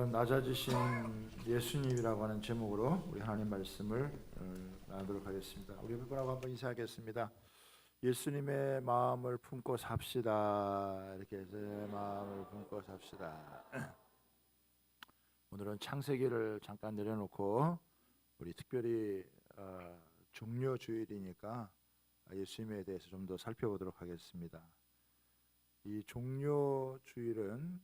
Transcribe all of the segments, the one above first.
오늘은 낮아지신 예수님이라고 하는 제목으로 우리 하나님 말씀을 어, 나누도록 하겠습니다. 우리 여러분하고 한번 인사하겠습니다. 예수님의 마음을 품고 삽시다. 이렇게 해서 마음을 품고 삽시다. 오늘은 창세기를 잠깐 내려놓고 우리 특별히 어, 종료 주일이니까 예수님에 대해서 좀 더 살펴보도록 하겠습니다. 이 종료 주일은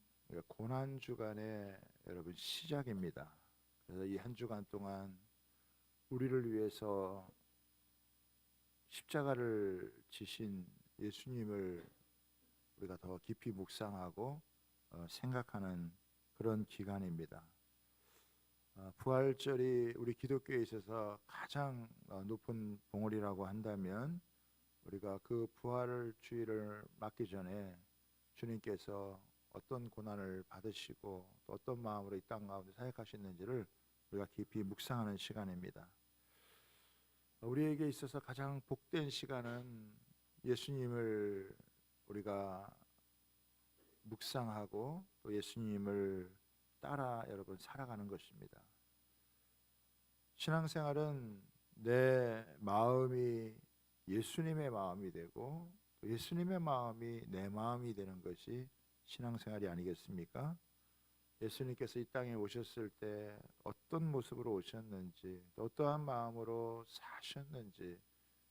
고난 주간의 여러분 시작입니다. 그래서 이 한 주간 동안 우리를 위해서 십자가를 지신 예수님을 우리가 더 깊이 묵상하고 어, 생각하는 그런 기간입니다. 어, 부활절이 우리 기독교에 있어서 가장 어, 높은 봉헌이라고 한다면 우리가 그 부활 주일을 맞기 전에 주님께서 어떤 고난을 받으시고 또 어떤 마음으로 이 땅 가운데 사역하셨는지를 우리가 깊이 묵상하는 시간입니다. 우리에게 있어서 가장 복된 시간은 예수님을 우리가 묵상하고 또 예수님을 따라 여러분 살아가는 것입니다. 신앙생활은 내 마음이 예수님의 마음이 되고 또 예수님의 마음이 내 마음이 되는 것이 신앙생활이 아니겠습니까? 예수님께서 이 땅에 오셨을 때 어떤 모습으로 오셨는지, 또 어떠한 마음으로 사셨는지,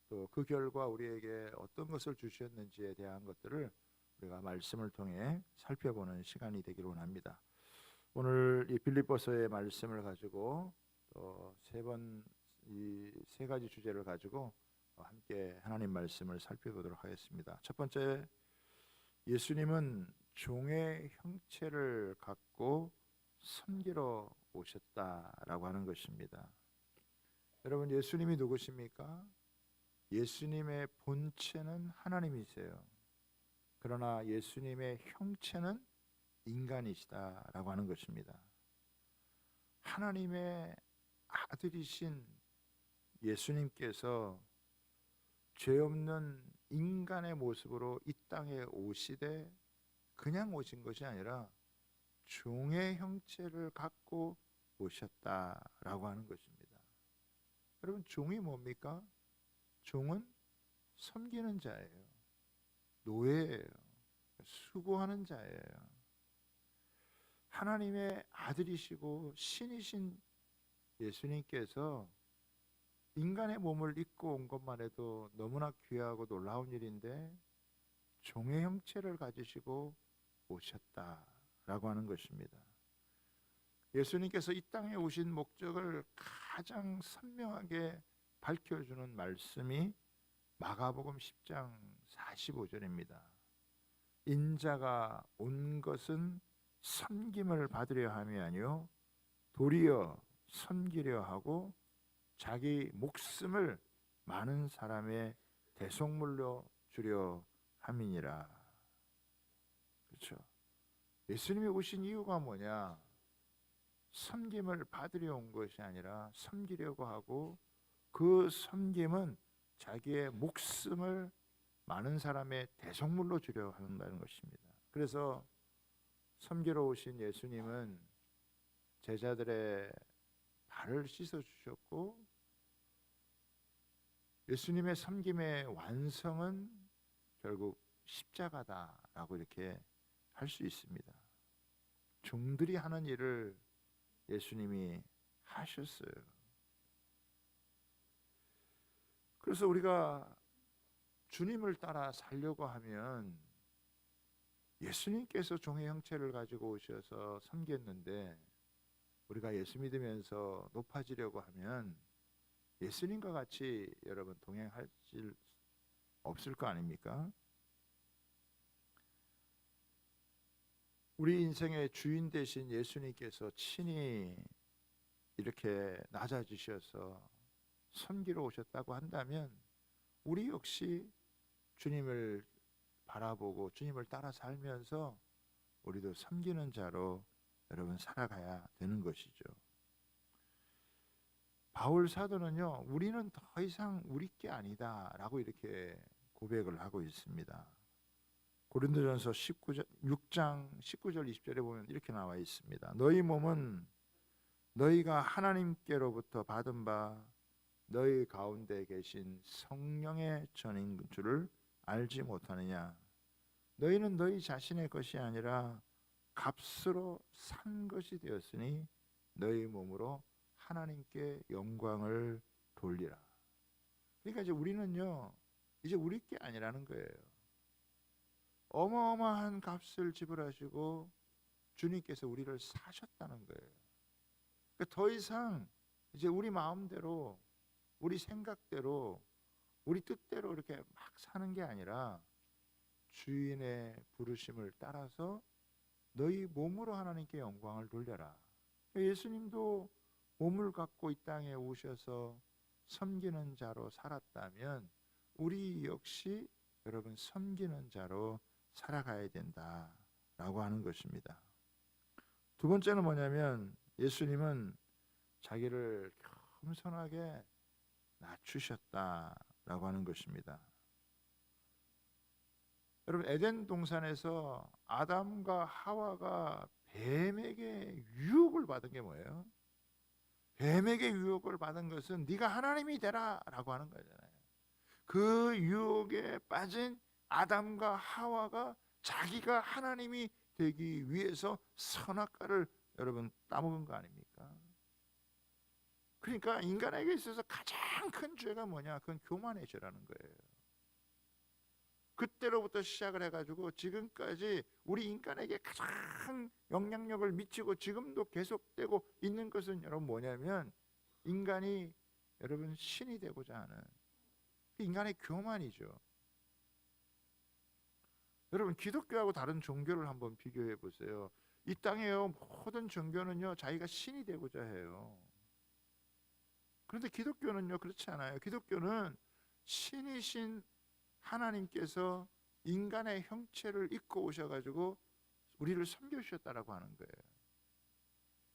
또 그 결과 우리에게 어떤 것을 주셨는지에 대한 것들을 우리가 말씀을 통해 살펴보는 시간이 되기를 원합니다. 오늘 이 빌립보서의 말씀을 가지고 또 세 번 이 세 가지 주제를 가지고 함께 하나님 말씀을 살펴보도록 하겠습니다. 첫 번째 예수님은 종의 형체를 갖고 섬기러 오셨다라고 하는 것입니다. 여러분 예수님이 누구십니까? 예수님의 본체는 하나님이세요. 그러나 예수님의 형체는 인간이시다라고 하는 것입니다. 하나님의 아들이신 예수님께서 죄 없는 인간의 모습으로 이 땅에 오시되 그냥 오신 것이 아니라 종의 형체를 갖고 오셨다라고 하는 것입니다. 여러분 종이 뭡니까? 종은 섬기는 자예요. 노예예요. 수고하는 자예요. 하나님의 아들이시고 신이신 예수님께서 인간의 몸을 입고 온 것만 해도 너무나 귀하고 놀라운 일인데 종의 형체를 가지시고 오셨다라고 하는 것입니다. 예수님께서 이 땅에 오신 목적을 가장 선명하게 밝혀주는 말씀이 마가복음 10장 45절입니다. 인자가 온 것은 섬김을 받으려 함이 아니요 도리어 섬기려 하고 자기 목숨을 많은 사람의 대속물로 주려 함이니라. 그렇죠. 예수님이 오신 이유가 뭐냐? 섬김을 받으려 온 것이 아니라 섬기려고 하고 그 섬김은 자기의 목숨을 많은 사람의 대속물로 주려 한다는 것입니다. 그래서 섬기러 오신 예수님은 제자들의 발을 씻어 주셨고 예수님의 섬김의 완성은 결국 십자가다라고 이렇게 할 수 있습니다. 종들이 하는 일을 예수님이 하셨어요. 그래서 우리가 주님을 따라 살려고 하면 예수님께서 종의 형체를 가지고 오셔서 섬겼는데 우리가 예수 믿으면서 높아지려고 하면 예수님과 같이 여러분 동행할 수 없을 거 아닙니까? 우리 인생의 주인 되신 예수님께서 친히 이렇게 낮아지셔서 섬기러 오셨다고 한다면 우리 역시 주님을 바라보고 주님을 따라 살면서 우리도 섬기는 자로 여러분 살아가야 되는 것이죠. 바울 사도는요, 우리는 더 이상 우리 게 아니다라고 이렇게 고백을 하고 있습니다. 고린도전서 19장 6장 19절 20절에 보면 이렇게 나와 있습니다. 너희 몸은 너희가 하나님께로부터 받은 바 너희 가운데 계신 성령의 전인 줄을 알지 못하느냐 너희는 너희 자신의 것이 아니라 값으로 산 것이 되었으니 너희 몸으로 하나님께 영광을 돌리라. 그러니까 이제 우리는요. 이제 우리 게 아니라는 거예요. 어마어마한 값을 지불하시고 주님께서 우리를 사셨다는 거예요. 그러니까 더 이상 이제 우리 마음대로 우리 생각대로 우리 뜻대로 이렇게 막 사는 게 아니라 주인의 부르심을 따라서 너희 몸으로 하나님께 영광을 돌려라. 예수님도 몸을 갖고 이 땅에 오셔서 섬기는 자로 살았다면 우리 역시 여러분 섬기는 자로 살아가야 된다라고 하는 것입니다. 두 번째는 뭐냐면 예수님은 자기를 겸손하게 낮추셨다라고 하는 것입니다. 여러분 에덴 동산에서 아담과 하와가 뱀에게 유혹을 받은 게 뭐예요? 뱀에게 유혹을 받은 것은 네가 하나님이 되라라고 하는 거잖아요. 그 유혹에 빠진 아담과 하와가 자기가 하나님이 되기 위해서 선악과를 여러분 따먹은 거 아닙니까? 그러니까 인간에게 있어서 가장 큰 죄가 뭐냐? 그건 교만의 죄라는 거예요. 그때로부터 시작을 해가지고 지금까지 우리 인간에게 가장 영향력을 미치고 지금도 계속되고 있는 것은 여러분 뭐냐면 인간이 여러분 신이 되고자 하는 그 인간의 교만이죠. 여러분 기독교하고 다른 종교를 한번 비교해 보세요. 이 땅에요 모든 종교는요 자기가 신이 되고자 해요. 그런데 기독교는요 그렇지 않아요. 기독교는 신이신 하나님께서 인간의 형체를 입고 오셔가지고 우리를 섬겨주셨다라고 하는 거예요.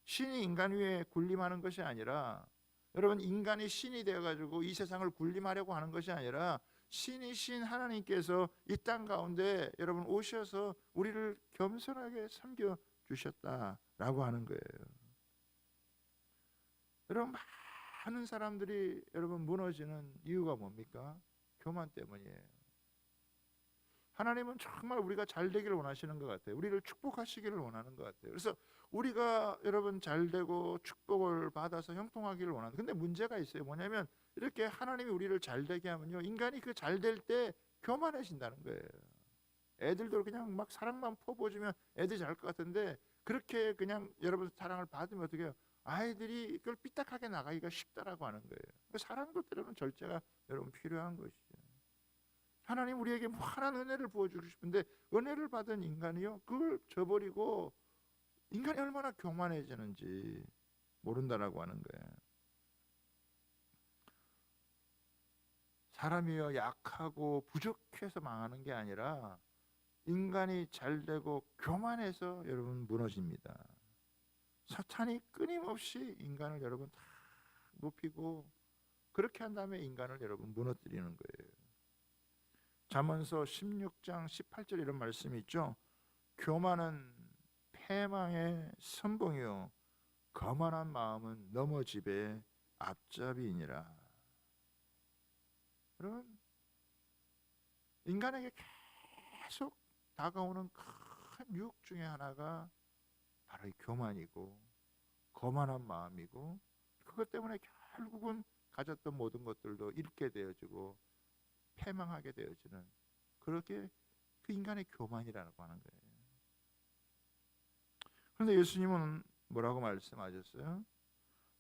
신이 인간 위에 군림하는 것이 아니라 여러분 인간이 신이 되어가지고 이 세상을 군림하려고 하는 것이 아니라 신이신 하나님께서 이 땅 가운데 여러분 오셔서 우리를 겸손하게 섬겨 주셨다라고 하는 거예요. 여러분 많은 사람들이 여러분 무너지는 이유가 뭡니까? 교만 때문이에요. 하나님은 정말 우리가 잘 되기를 원하시는 것 같아요. 우리를 축복하시기를 원하는 것 같아요. 그래서 우리가 여러분 잘 되고 축복을 받아서 형통하기를 원하는. 근데 문제가 있어요. 뭐냐면 이렇게 하나님이 우리를 잘 되게 하면요, 인간이 그 잘 될 때 교만해진다는 거예요. 애들도 그냥 막 사랑만 퍼부어주면 애들이 잘 것 같은데 그렇게 그냥 여러분 사랑을 받으면 어떻게 해요? 아이들이 그걸 삐딱하게 나가기가 쉽다라고 하는 거예요. 그 사랑도 때로는 절제가 여러분 필요한 것이죠. 하나님 우리에게 무한한 은혜를 부어주고 싶은데 은혜를 받은 인간이요 그걸 저버리고 인간이 얼마나 교만해지는지 모른다라고 하는 거예요. 사람이요 약하고 부족해서 망하는 게 아니라 인간이 잘 되고 교만해서 여러분 무너집니다. 사탄이 끊임없이 인간을 여러분 다 높이고 그렇게 한 다음에 인간을 여러분 무너뜨리는 거예요. 잠언서 16장 18절 이런 말씀이 있죠. 교만은 패망의 선봉이요 거만한 마음은 넘어집의 앞잡이니라. 여러분 인간에게 계속 다가오는 큰 유혹 중에 하나가 바로 이 교만이고 거만한 마음이고 그것 때문에 결국은 가졌던 모든 것들도 잃게 되어지고 패망하게 되어지는 그렇게 그 인간의 교만이라고 하는 거예요. 그런데 예수님은 뭐라고 말씀하셨어요?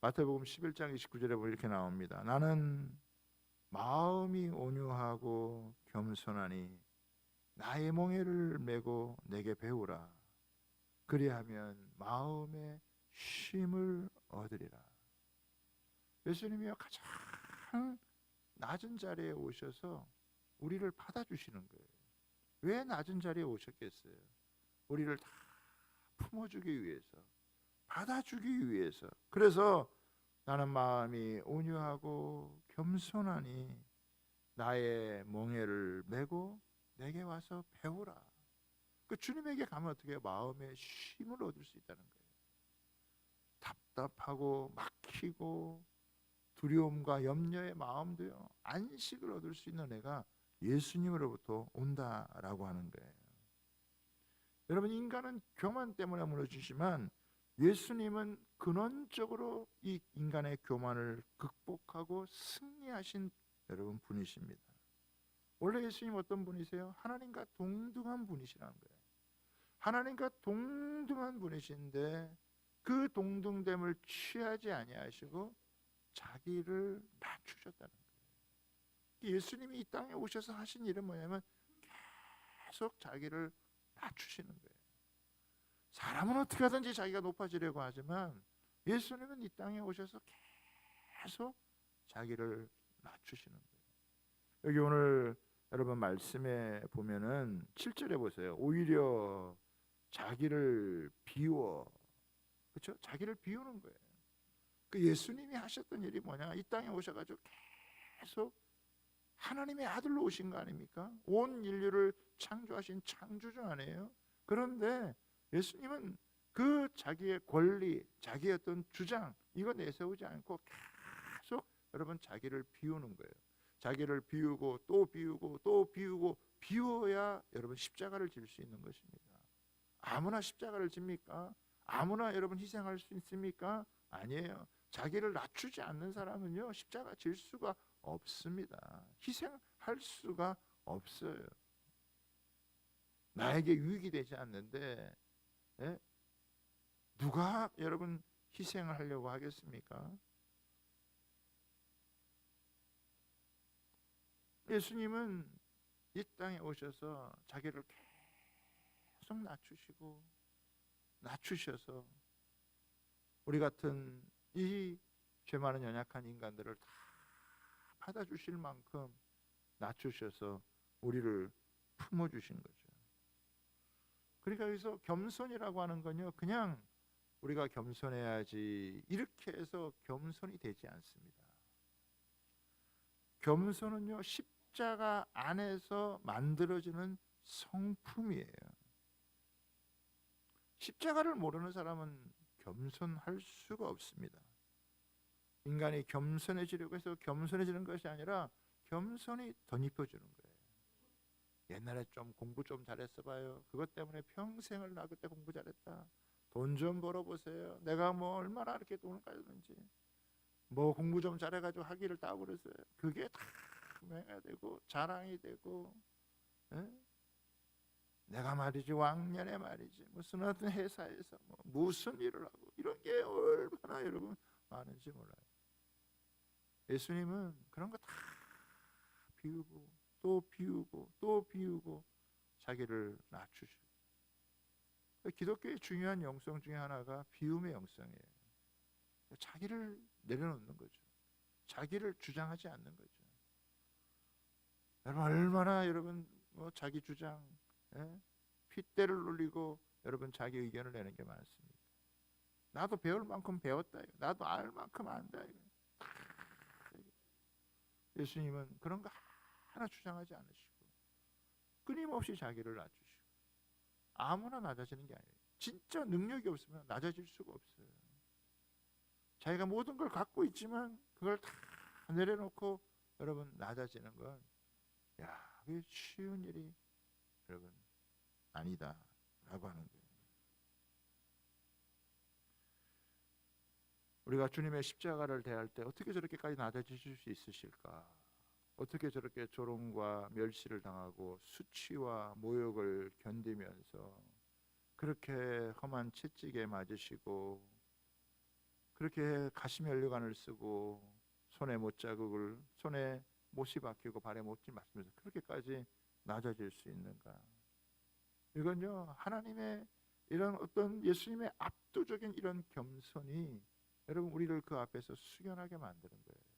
마태복음 11장 29절에 보면 이렇게 나옵니다. 나는 마음이 온유하고 겸손하니 나의 멍에를 메고 내게 배우라. 그리하면 마음의 쉼을 얻으리라. 예수님이요 가장 낮은 자리에 오셔서 우리를 받아주시는 거예요. 왜 낮은 자리에 오셨겠어요? 우리를 다 품어주기 위해서, 받아주기 위해서. 그래서 나는 마음이 온유하고 겸손하니 나의 멍에를 메고 내게 와서 배우라. 그 주님에게 가면 어떻게? 마음의 쉼을 얻을 수 있다는 거예요. 답답하고 막히고 두려움과 염려의 마음도요 안식을 얻을 수 있는 애가 예수님으로부터 온다라고 하는 거예요. 여러분 인간은 교만 때문에 무너지지만 예수님은 근원적으로 이 인간의 교만을 극복하고 승리하신 여러분 분이십니다. 원래 예수님 어떤 분이세요? 하나님과 동등한 분이시라는 거예요. 하나님과 동등한 분이신데 그 동등됨을 취하지 아니하시고 자기를 낮추셨다는 거예요. 예수님이 이 땅에 오셔서 하신 일은 뭐냐면 계속 자기를 낮추시는 거예요. 사람은 어떻게 하든지 자기가 높아지려고 하지만 예수님은 이 땅에 오셔서 계속 자기를 낮추시는 거예요. 여기 오늘 여러분 말씀에 보면은 7절에 보세요. 오히려 자기를 비워 그렇죠? 자기를 비우는 거예요. 그 예수님이 하셨던 일이 뭐냐? 이 땅에 오셔 가지고 계속 하나님의 아들로 오신 거 아닙니까? 온 인류를 창조하신 창조주 아니에요? 그런데 예수님은 그 자기의 권리, 자기의 어떤 주장 이거 내세우지 않고 계속 여러분 자기를 비우는 거예요. 자기를 비우고 또 비우고 또 비우고 비워야 여러분 십자가를 질 수 있는 것입니다. 아무나 십자가를 집니까? 아무나 여러분 희생할 수 있습니까? 아니에요. 자기를 낮추지 않는 사람은요 십자가 질 수가 없습니다. 희생할 수가 없어요. 나에게 유익이 되지 않는데 예? 누가 여러분 희생을 하려고 하겠습니까? 예수님은 이 땅에 오셔서 자기를 계속 낮추시고 낮추셔서 우리 같은 이 죄 많은 연약한 인간들을 다 받아주실 만큼 낮추셔서 우리를 품어주신 거죠. 그러니까 여기서 겸손이라고 하는 건요, 그냥 우리가 겸손해야지 이렇게 해서 겸손이 되지 않습니다. 겸손은요, 십자가 안에서 만들어지는 성품이에요. 십자가를 모르는 사람은 겸손할 수가 없습니다. 인간이 겸손해지려고 해서 겸손해지는 것이 아니라 겸손이 덧입혀주는 거예요. 옛날에 좀 공부 좀 잘했어 봐요. 그것 때문에 평생을 나 그때 공부 잘했다. 돈 좀 벌어보세요. 내가 뭐 얼마나 이렇게 돈을 가졌는지. 뭐 공부 좀 잘해가지고 학위를 따고 그랬어요. 그게 다 명예가 되고 자랑이 되고 에? 내가 말이지 왕년에 말이지 무슨 어떤 회사에서 뭐 무슨 일을 하고 이런 게 얼마나 여러분 많은지 몰라요. 예수님은 그런 거 다 비우고 또 비우고 또 비우고 자기를 낮추시고 기독교의 중요한 영성 중에 하나가 비움의 영성이에요. 자기를 내려놓는 거죠. 자기를 주장하지 않는 거죠. 여러분 얼마나 여러분 뭐 자기 주장 예? 핏대를 놀리고 여러분 자기 의견을 내는 게 많습니다. 나도 배울 만큼 배웠다. 나도 알 만큼 안다. 예수님은 그런 거 하나 주장하지 않으시고 끊임없이 자기를 낮추시고 아무나 낮아지는 게 아니에요. 진짜 능력이 없으면 낮아질 수가 없어요. 자기가 모든 걸 갖고 있지만 그걸 다 내려놓고 여러분 낮아지는 건 야, 그게 쉬운 일이 여러분 아니다라고 하는 거예요. 우리가 주님의 십자가를 대할 때 어떻게 저렇게까지 낮아지실 수 있으실까? 어떻게 저렇게 조롱과 멸시를 당하고 수치와 모욕을 견디면서 그렇게 험한 채찍에 맞으시고 그렇게 가시면류관을 쓰고 손에 못 자국을 손에 못이 박히고 발에 못이 맞으면서 그렇게까지 낮아질 수 있는가? 이건요 하나님의 이런 어떤 예수님의 압도적인 이런 겸손이 여러분 우리를 그 앞에서 숙연하게 만드는 거예요.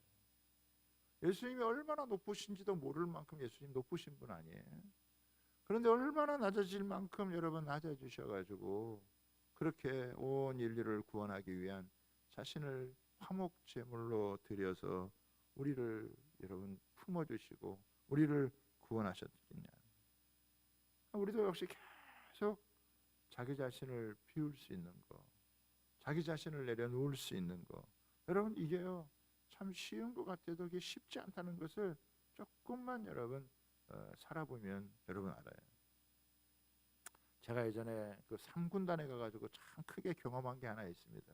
예수님이 얼마나 높으신지도 모를 만큼 예수님 높으신 분 아니에요. 그런데 얼마나 낮아질 만큼 여러분 낮아지셔가지고 그렇게 온 인류를 구원하기 위한 자신을 화목 제물로 드려서 우리를 여러분 품어주시고 우리를 구원하셨느냐. 우리도 역시 계속 자기 자신을 비울 수 있는 거, 자기 자신을 내려놓을 수 있는 거. 여러분 이게요 참 쉬운 것 같아도 이게 쉽지 않다는 것을 조금만 여러분 어, 살아보면 여러분 알아요. 제가 예전에 그 삼군단에 가가지고 참 크게 경험한 게 하나 있습니다.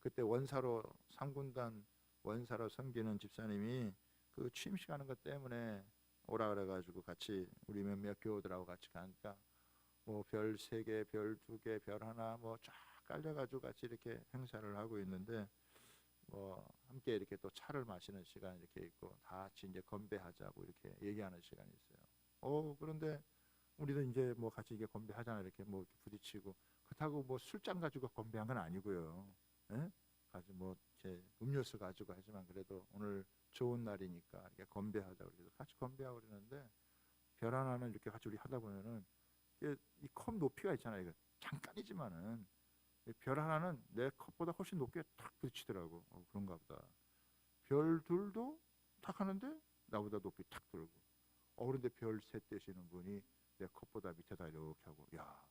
그때 원사로 삼군단 원사로 섬기는 집사님이 그 취임식 하는 것 때문에 오라 그래가지고 같이 우리 몇몇 교우들하고 같이 가니까 뭐 별 세 개, 별 두 개, 별 하나 뭐 쫙 깔려가지고 같이 이렇게 행사를 하고 있는데 뭐 함께 이렇게 또 차를 마시는 시간 이렇게 있고 다 같이 이제 건배하자고 이렇게 얘기하는 시간이 있어요. 어 그런데 우리도 이제 뭐 같이 이게 건배하잖아 이렇게 뭐 이렇게 부딪히고 그렇다고 뭐 술잔 가지고 건배한 건 아니고요. 예? 가지고 뭐제 음료수 가지고 하지만 그래도 오늘 좋은 날이니까 이렇게 건배하자고 그래서 같이 건배하고 그러는데 별 하나는 이렇게 같이 우리 하다 보면은 이 컵 높이가 있잖아요. 이거 잠깐이지만은 이 별 하나는 내 컵보다 훨씬 높게 탁 부딪히더라고. 어, 그런가 보다. 별 둘도 탁 하는데 나보다 높이 탁 들고. 어 그런데 별 셋 되시는 분이 내 컵보다 밑에다 이렇게 하고 야,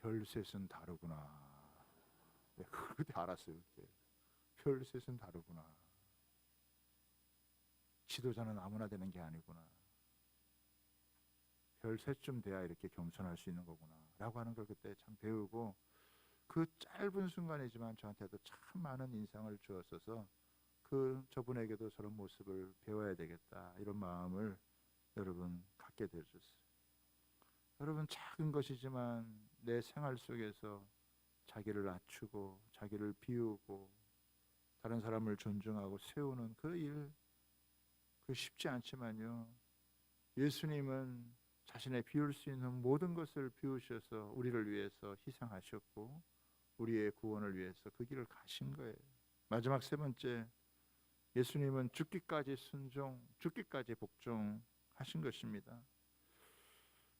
별 셋은 다르구나. 내가 그때 알았어요. 그때. 별 셋은 다르구나. 지도자는 아무나 되는 게 아니구나. 별 셋쯤 돼야 이렇게 겸손할 수 있는 거구나 라고 하는 걸 그때 참 배우고 그 짧은 순간이지만 저한테도 참 많은 인상을 주었어서 그 저분에게도 저런 모습을 배워야 되겠다 이런 마음을 여러분 갖게 되셨어요. 여러분 작은 것이지만 내 생활 속에서 자기를 낮추고 자기를 비우고 다른 사람을 존중하고 세우는 그 일, 그 쉽지 않지만요. 예수님은 자신의 비울 수 있는 모든 것을 비우셔서 우리를 위해서 희생하셨고 우리의 구원을 위해서 그 길을 가신 거예요. 마지막 세 번째 예수님은 죽기까지 순종, 죽기까지 복종하신 것입니다.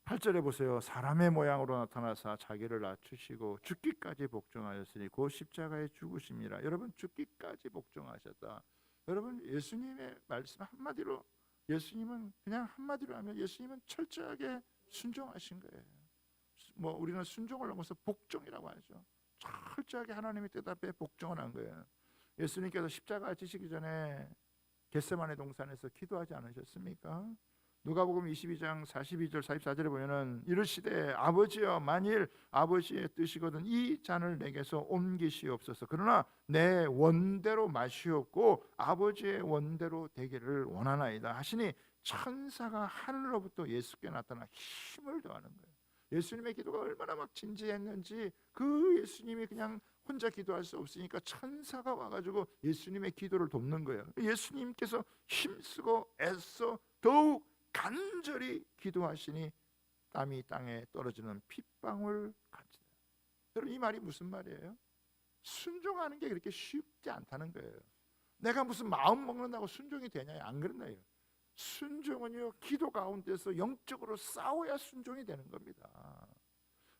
8절에 보세요. 사람의 모양으로 나타나사 자기를 낮추시고 죽기까지 복종하였으니 그 십자가에 죽으심이라. 여러분 죽기까지 복종하셨다. 여러분 예수님의 말씀 한마디로 예수님은 그냥 한마디로 하면 예수님은 철저하게 순종하신 거예요. 뭐 우리는 순종을 넘어서 복종이라고 하죠. 철저하게 하나님의 뜻 앞에 복종을 한 거예요. 예수님께서 십자가 지시기 전에 겟세마네 동산에서 기도하지 않으셨습니까? 누가복음 22장 42절 44절에 보면은 이르시되 아버지여 만일 아버지의 뜻이거든 이 잔을 내게서 옮기시옵소서 그러나 내 원대로 마시옵고 아버지의 원대로 되기를 원하나이다 하시니 천사가 하늘로부터 예수께 나타나 힘을 더하는 거예요. 예수님의 기도가 얼마나 막 진지했는지 그 예수님이 그냥 혼자 기도할 수 없으니까 천사가 와가지고 예수님의 기도를 돕는 거예요. 예수님께서 힘쓰고 애써 더욱 간절히 기도하시니 땀이 땅에 떨어지는 핏방울 같이. 여러분 이 말이 무슨 말이에요? 순종하는 게 그렇게 쉽지 않다는 거예요. 내가 무슨 마음 먹는다고 순종이 되냐? 안 그런다요. 순종은요 기도 가운데서 영적으로 싸워야 순종이 되는 겁니다.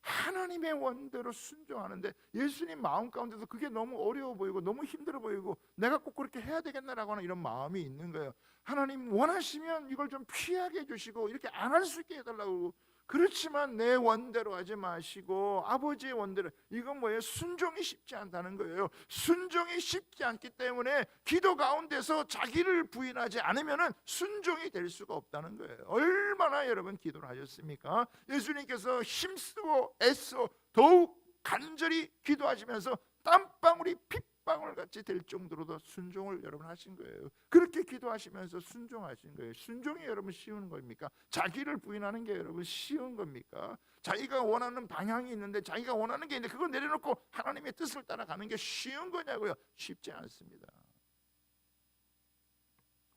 하나님의 원대로 순종하는데 예수님 마음 가운데서 그게 너무 어려워 보이고 너무 힘들어 보이고 내가 꼭 그렇게 해야 되겠나라고 하는 이런 마음이 있는 거예요. 하나님 원하시면 이걸 좀 피하게 해주시고 이렇게 안 할 수 있게 해달라고 그렇지만 내 원대로 하지 마시고 아버지의 원대로 이건 뭐예요? 순종이 쉽지 않다는 거예요. 순종이 쉽지 않기 때문에 기도 가운데서 자기를 부인하지 않으면은 순종이 될 수가 없다는 거예요. 얼마나 여러분 기도를 하셨습니까? 예수님께서 힘쓰고 애써 더욱 간절히 기도하시면서 땀방울이 핏 방울 같이 될 정도로도 순종을 여러분 하신 거예요. 그렇게 기도하시면서 순종하신 거예요. 순종이 여러분 쉬운 겁니까? 자기를 부인하는 게 여러분 쉬운 겁니까? 자기가 원하는 방향이 있는데 자기가 원하는 게 있는데 그거 내려놓고 하나님의 뜻을 따라가는 게 쉬운 거냐고요? 쉽지 않습니다.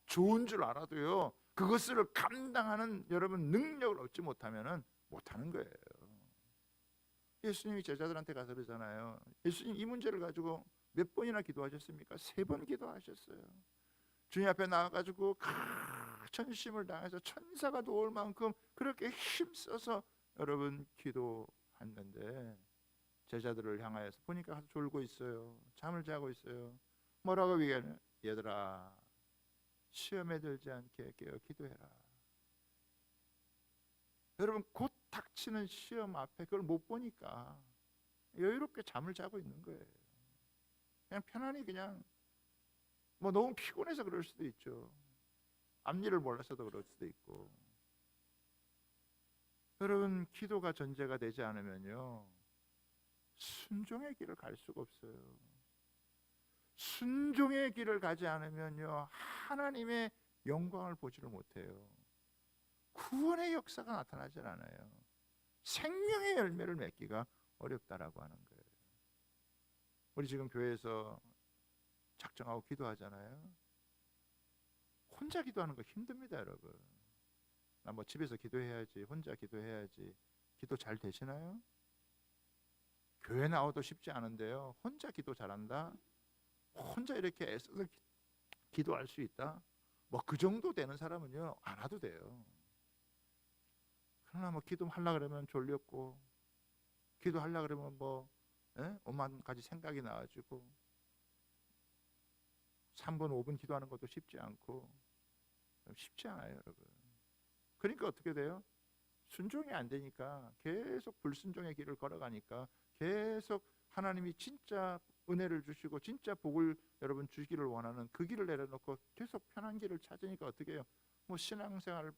좋은 줄 알아도요. 그것을 감당하는 여러분 능력을 얻지 못하면은 못하는 거예요. 예수님이 제자들한테 가서 그러잖아요. 예수님 이 문제를 가지고 몇 번이나 기도하셨습니까? 세 번 기도하셨어요. 주님 앞에 나와가지고 천심을 다해서 천사가 도울 만큼 그렇게 힘써서 여러분 기도했는데 제자들을 향하여서 보니까 졸고 있어요. 잠을 자고 있어요. 뭐라고 얘기하냐? 얘들아 시험에 들지 않게 깨어 기도해라. 여러분 곧 닥치는 시험 앞에 그걸 못 보니까 여유롭게 잠을 자고 있는 거예요. 그냥 편안히 그냥 뭐 너무 피곤해서 그럴 수도 있죠. 앞일을 몰라서도 그럴 수도 있고. 여러분 기도가 전제가 되지 않으면요 순종의 길을 갈 수가 없어요. 순종의 길을 가지 않으면요 하나님의 영광을 보지를 못해요. 구원의 역사가 나타나질 않아요. 생명의 열매를 맺기가 어렵다라고 하는 거예요. 우리 지금 교회에서 작정하고 기도하잖아요. 혼자 기도하는 거 힘듭니다, 여러분. 나 뭐 집에서 기도해야지, 혼자 기도해야지. 기도 잘 되시나요? 교회 나와도 쉽지 않은데요. 혼자 기도 잘한다. 혼자 이렇게 애써서 기- 기도할 수 있다. 뭐 그 정도 되는 사람은요 안 와도 돼요. 그러나 뭐 기도하려 그러면 졸렸고, 기도하려 그러면 뭐 예? 오만 가지 생각이 나가지고 3분 5분 기도하는 것도 쉽지 않고 쉽지 않아요, 여러분. 그러니까 어떻게 돼요? 순종이 안 되니까 계속 불순종의 길을 걸어가니까 계속 하나님이 진짜 은혜를 주시고 진짜 복을 여러분 주기를 원하는 그 길을 내려놓고 계속 편한 길을 찾으니까 어떻게 해요? 뭐 신앙생활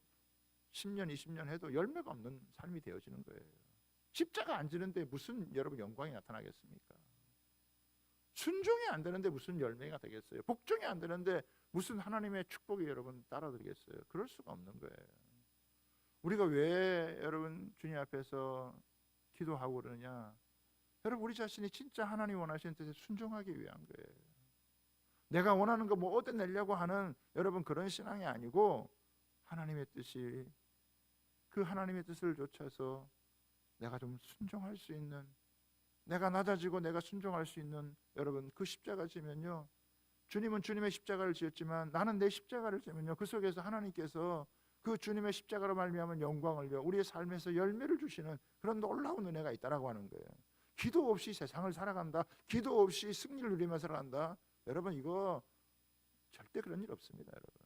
10년, 20년 해도 열매가 없는 삶이 되어지는 거예요. 십자가 안 지는데 무슨 여러분 영광이 나타나겠습니까? 순종이 안 되는데 무슨 열매가 되겠어요? 복종이 안 되는데 무슨 하나님의 축복이 여러분 따라들겠어요? 그럴 수가 없는 거예요. 우리가 왜 여러분 주님 앞에서 기도하고 그러냐? 여러분 우리 자신이 진짜 하나님 원하시는 뜻에 순종하기 위한 거예요. 내가 원하는 거 뭐 얻어내려고 하는 여러분 그런 신앙이 아니고 하나님의 뜻이 그 하나님의 뜻을 좇아서 내가 좀 순종할 수 있는 내가 낮아지고 내가 순종할 수 있는 여러분 그 십자가 지면요 주님은 주님의 십자가를 지었지만 나는 내 십자가를 지면요 그 속에서 하나님께서 그 주님의 십자가로 말미암은 영광을요 우리의 삶에서 열매를 주시는 그런 놀라운 은혜가 있다라고 하는 거예요. 기도 없이 세상을 살아간다. 기도 없이 승리를 누리면서 살아간다. 여러분 이거 절대 그런 일 없습니다, 여러분.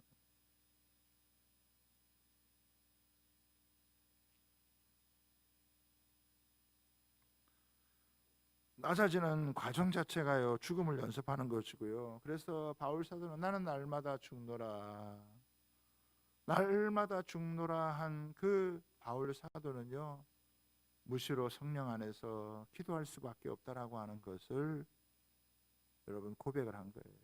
낮아지는 과정 자체가요 죽음을 연습하는 것이고요. 그래서 바울 사도는 나는 날마다 죽노라, 날마다 죽노라 한 그 바울 사도는요 무시로 성령 안에서 기도할 수밖에 없다라고 하는 것을 여러분 고백을 한 거예요.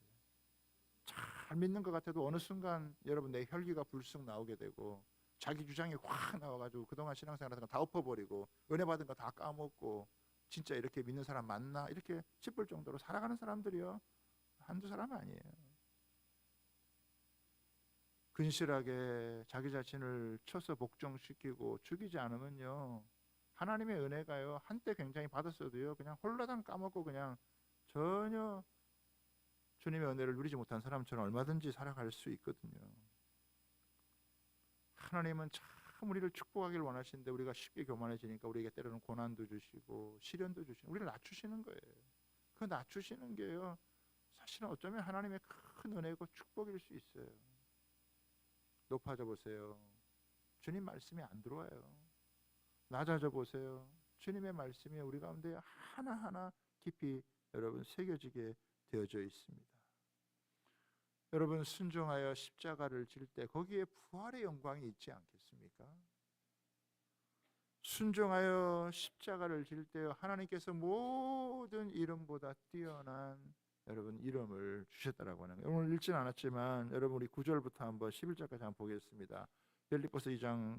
잘 믿는 것 같아도 어느 순간 여러분 내 혈기가 불쑥 나오게 되고 자기 주장이 확 나와가지고 그동안 신앙생활 하던 거다 엎어버리고 은혜 받은 거 다 까먹고 진짜 이렇게 믿는 사람 맞나? 이렇게 싶을 정도로 살아가는 사람들이요. 한두 사람 아니에요. 근실하게 자기 자신을 쳐서 복종시키고 죽이지 않으면요. 하나님의 은혜가요. 한때 굉장히 받았어도요. 그냥 홀라당 까먹고 그냥 전혀 주님의 은혜를 누리지 못한 사람처럼 얼마든지 살아갈 수 있거든요. 하나님은 참 우리를 축복하기를 원하시는데 우리가 쉽게 교만해지니까 우리에게 때로는 고난도 주시고 시련도 주시고 우리를 낮추시는 거예요. 그 낮추시는 게요 사실은 어쩌면 하나님의 큰 은혜고 축복일 수 있어요. 높아져 보세요. 주님 말씀이 안 들어와요. 낮아져 보세요. 주님의 말씀이 우리 가운데 하나하나 깊이 여러분 새겨지게 되어져 있습니다. 여러분 순종하여 십자가를 질 때 거기에 부활의 영광이 있지 않겠습니까? 순종하여 십자가를 질 때 하나님께서 모든 이름보다 뛰어난 여러분 이름을 주셨다라고 하는 거예요. 오늘 읽진 않았지만 여러분 우리 9절부터 한번 11절까지 한번 보겠습니다. 빌립보서 2장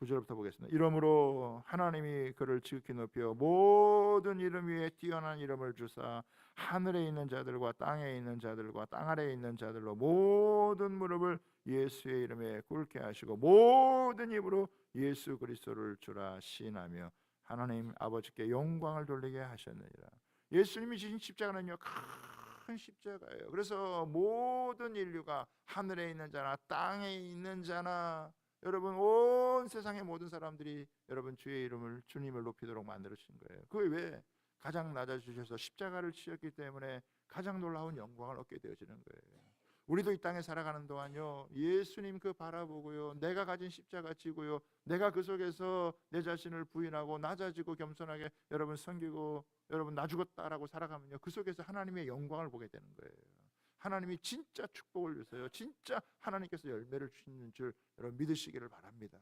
9절부터 보겠습니다. 이름으로 하나님이 그를 지극히 높여 모든 이름 위에 뛰어난 이름을 주사 하늘에 있는 자들과 땅에 있는 자들과 땅 아래에 있는 자들로 모든 무릎을 예수의 이름에 꿇게 하시고 모든 입으로 예수 그리스도를 주라 시인하며 하나님 아버지께 영광을 돌리게 하셨느니라. 예수님이 지신 십자가는요 큰 십자가예요. 그래서 모든 인류가 하늘에 있는 자나 땅에 있는 자나 여러분 온 세상의 모든 사람들이 여러분 주의 이름을 주님을 높이도록 만들어 주신 거예요. 그게 왜 가장 낮아 주셔서 십자가를 치셨기 때문에 가장 놀라운 영광을 얻게 되어지는 거예요. 우리도 이 땅에 살아가는 동안요 예수님 그 바라보고요 내가 가진 십자가 지고요 내가 그 속에서 내 자신을 부인하고 낮아지고 겸손하게 여러분 섬기고 여러분 나 죽었다라고 살아가면요 그 속에서 하나님의 영광을 보게 되는 거예요 하나님이 진짜 축복을 주세요 진짜 하나님께서 열매를 주시는 줄 여러분 믿으시기를 바랍니다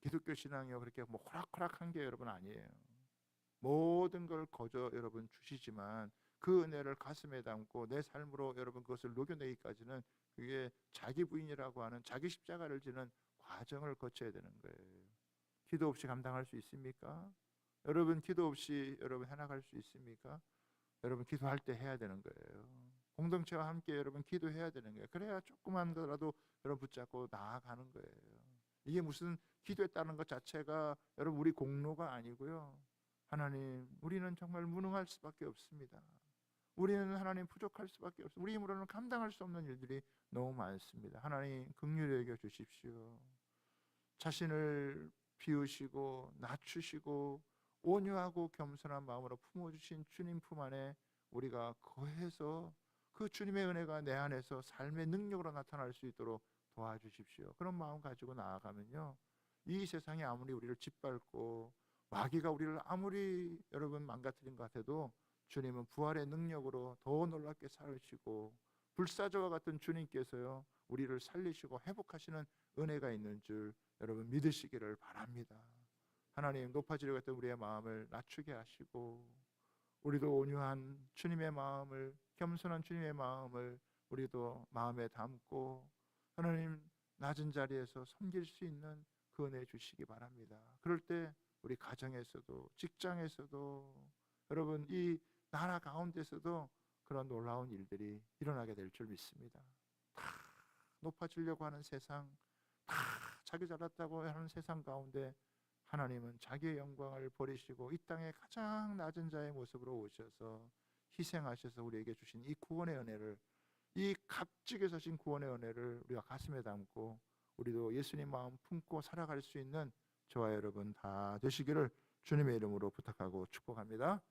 기독교 신앙이요 그렇게 뭐 호락호락한 게 여러분 아니에요 모든 걸 거저 여러분 주시지만 그 은혜를 가슴에 담고 내 삶으로 여러분 그것을 녹여내기까지는 그게 자기 부인이라고 하는 자기 십자가를 지는 과정을 거쳐야 되는 거예요. 기도 없이 감당할 수 있습니까? 여러분 기도 없이 여러분 해나갈 수 있습니까? 여러분 기도할 때 해야 되는 거예요. 공동체와 함께 여러분 기도해야 되는 거예요. 그래야 조그만 거라도 여러분 붙잡고 나아가는 거예요. 이게 무슨 기도했다는 것 자체가 여러분 우리 공로가 아니고요. 하나님, 우리는 정말 무능할 수밖에 없습니다. 우리는 하나님 부족할 수밖에 없습니다. 우리 힘으로는 감당할 수 없는 일들이 너무 많습니다. 하나님 긍휼히 여겨 주십시오. 자신을 비우시고 낮추시고 온유하고 겸손한 마음으로 품어주신 주님 품 안에 우리가 거해서 그 주님의 은혜가 내 안에서 삶의 능력으로 나타날 수 있도록 도와주십시오. 그런 마음 가지고 나아가면요. 이 세상이 아무리 우리를 짓밟고 마귀가 우리를 아무리 여러분 망가뜨린 것 같아도 주님은 부활의 능력으로 더 놀랍게 살으시고 불사조와 같은 주님께서요 우리를 살리시고 회복하시는 은혜가 있는 줄 여러분 믿으시기를 바랍니다. 하나님 높아지려고 했던 우리의 마음을 낮추게 하시고 우리도 온유한 주님의 마음을 겸손한 주님의 마음을 우리도 마음에 담고 하나님 낮은 자리에서 섬길 수 있는 그 은혜 주시기 바랍니다. 그럴 때 우리 가정에서도 직장에서도 여러분 이 나라 가운데서도 그런 놀라운 일들이 일어나게 될 줄 믿습니다. 다 높아지려고 하는 세상, 다 자기 잘났다고 하는 세상 가운데 하나님은 자기의 영광을 버리시고 이 땅에 가장 낮은 자의 모습으로 오셔서 희생하셔서 우리에게 주신 이 구원의 은혜를 이 값지게 사신 구원의 은혜를 우리가 가슴에 담고 우리도 예수님 마음 품고 살아갈 수 있는 저와 여러분 다 되시기를 주님의 이름으로 부탁하고 축복합니다.